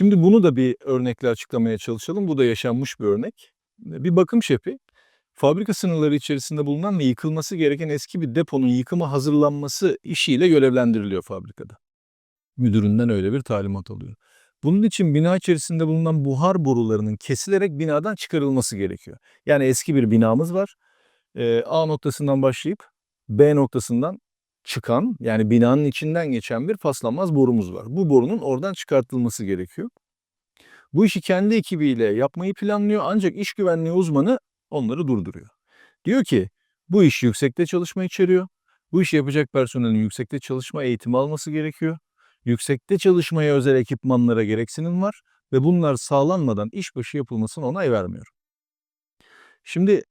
Şimdi bunu da bir örnekle açıklamaya çalışalım. Bu da yaşanmış bir örnek. Bir bakım şefi fabrika sınırları içerisinde bulunan ve yıkılması gereken eski bir deponun yıkıma hazırlanması işiyle görevlendiriliyor fabrikada. Müdüründen öyle bir talimat alıyor. Bunun için bina içerisinde bulunan buhar borularının kesilerek binadan çıkarılması gerekiyor. Yani eski bir binamız var. A noktasından başlayıp B noktasından çıkan yani binanın içinden geçen bir paslanmaz borumuz var. Bu borunun oradan çıkartılması gerekiyor. Bu işi kendi ekibiyle yapmayı planlıyor ancak iş güvenliği uzmanı onları durduruyor. Diyor ki bu iş yüksekte çalışma içeriyor. Bu işi yapacak personelin yüksekte çalışma eğitimi alması gerekiyor. Yüksekte çalışmaya özel ekipmanlara gereksinim var ve bunlar sağlanmadan işbaşı yapılmasına onay vermiyor. Şimdi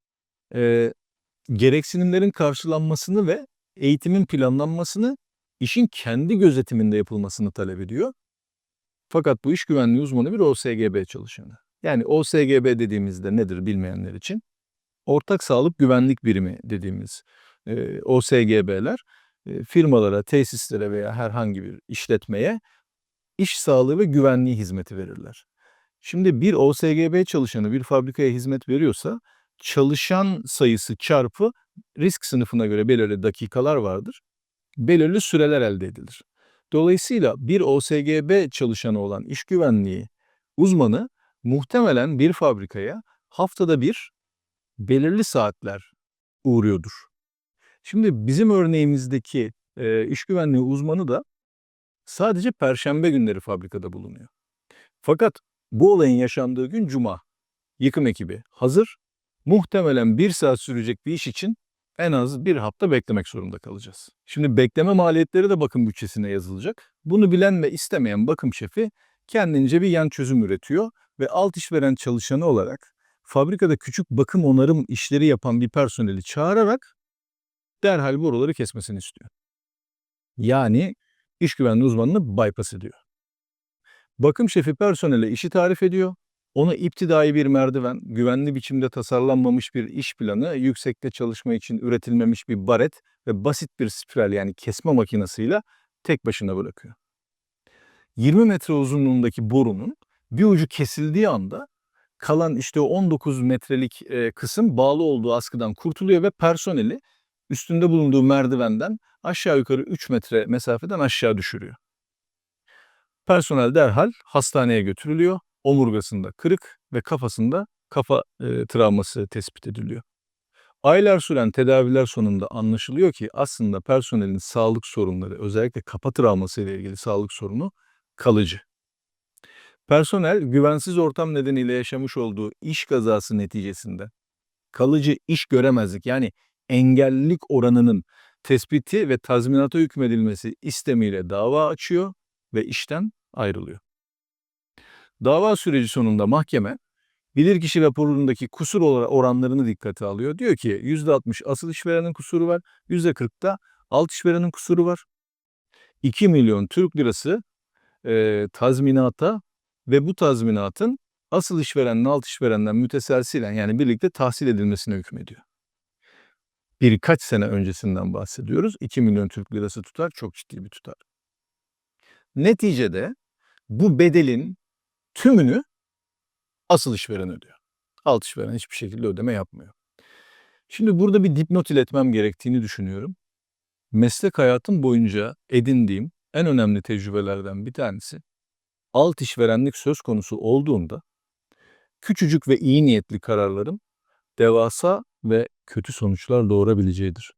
e, gereksinimlerin karşılanmasını ve eğitimin planlanmasını işin kendi gözetiminde yapılmasını talep ediyor. Fakat bu iş güvenliği uzmanı bir OSGB çalışanı. Yani OSGB dediğimizde nedir bilmeyenler için? Ortak Sağlık Güvenlik Birimi dediğimiz e, OSGB'ler e, firmalara, tesislere veya herhangi bir işletmeye iş sağlığı ve güvenliği hizmeti verirler. Şimdi bir OSGB çalışanı bir fabrikaya hizmet veriyorsa çalışan sayısı çarpı risk sınıfına göre belirli dakikalar vardır. Belirli süreler elde edilir. Dolayısıyla bir OSGB çalışanı olan iş güvenliği uzmanı muhtemelen bir fabrikaya haftada bir belirli saatler uğruyordur. Şimdi bizim örneğimizdeki e, iş güvenliği uzmanı da sadece perşembe günleri fabrikada bulunuyor. Fakat bu olayın yaşandığı gün cuma. Yıkım ekibi hazır. Muhtemelen bir saat sürecek bir iş için en az bir hafta beklemek zorunda kalacağız. Şimdi bekleme maliyetleri de bakım bütçesine yazılacak. Bunu bilen ve istemeyen bakım şefi kendince bir yan çözüm üretiyor ve alt işveren çalışanı olarak fabrikada küçük bakım onarım işleri yapan bir personeli çağırarak derhal boruları kesmesini istiyor. Yani iş güvenliği uzmanını bypass ediyor. Bakım şefi personele işi tarif ediyor. Ona iptidai bir merdiven, güvenli biçimde tasarlanmamış bir iş planı, yüksekte çalışma için üretilmemiş bir baret ve basit bir spiral yani kesme makinesiyle tek başına bırakıyor. 20 metre uzunluğundaki borunun bir ucu kesildiği anda kalan işte o 19 metrelik e, kısım bağlı olduğu askıdan kurtuluyor ve personeli üstünde bulunduğu merdivenden aşağı yukarı 3 metre mesafeden aşağı düşürüyor. Personel derhal hastaneye götürülüyor. Omurgasında kırık ve kafasında kafa e, travması tespit ediliyor. Aylar süren tedaviler sonunda anlaşılıyor ki aslında personelin sağlık sorunları özellikle kafa travması ile ilgili sağlık sorunu kalıcı. Personel güvensiz ortam nedeniyle yaşamış olduğu iş kazası neticesinde kalıcı iş göremezlik yani engellilik oranının tespiti ve tazminata hükmedilmesi istemiyle dava açıyor ve işten ayrılıyor. Dava süreci sonunda mahkeme bilirkişi raporundaki kusur oranlarını dikkate alıyor. Diyor ki %60 asıl işverenin kusuru var, %40'da alt işverenin kusuru var. 2 milyon Türk lirası e, tazminata ve bu tazminatın asıl işverenle alt işverenden müteselsilen yani birlikte tahsil edilmesine hükmediyor. Birkaç sene öncesinden bahsediyoruz. 2 milyon Türk lirası tutar, çok ciddi bir tutar. Neticede bu bedelin tümünü asıl işveren ödüyor. Alt işveren hiçbir şekilde ödeme yapmıyor. Şimdi burada bir dipnot iletmem gerektiğini düşünüyorum. Meslek hayatım boyunca edindiğim en önemli tecrübelerden bir tanesi alt işverenlik söz konusu olduğunda küçücük ve iyi niyetli kararlarım devasa ve kötü sonuçlar doğurabileceğidir.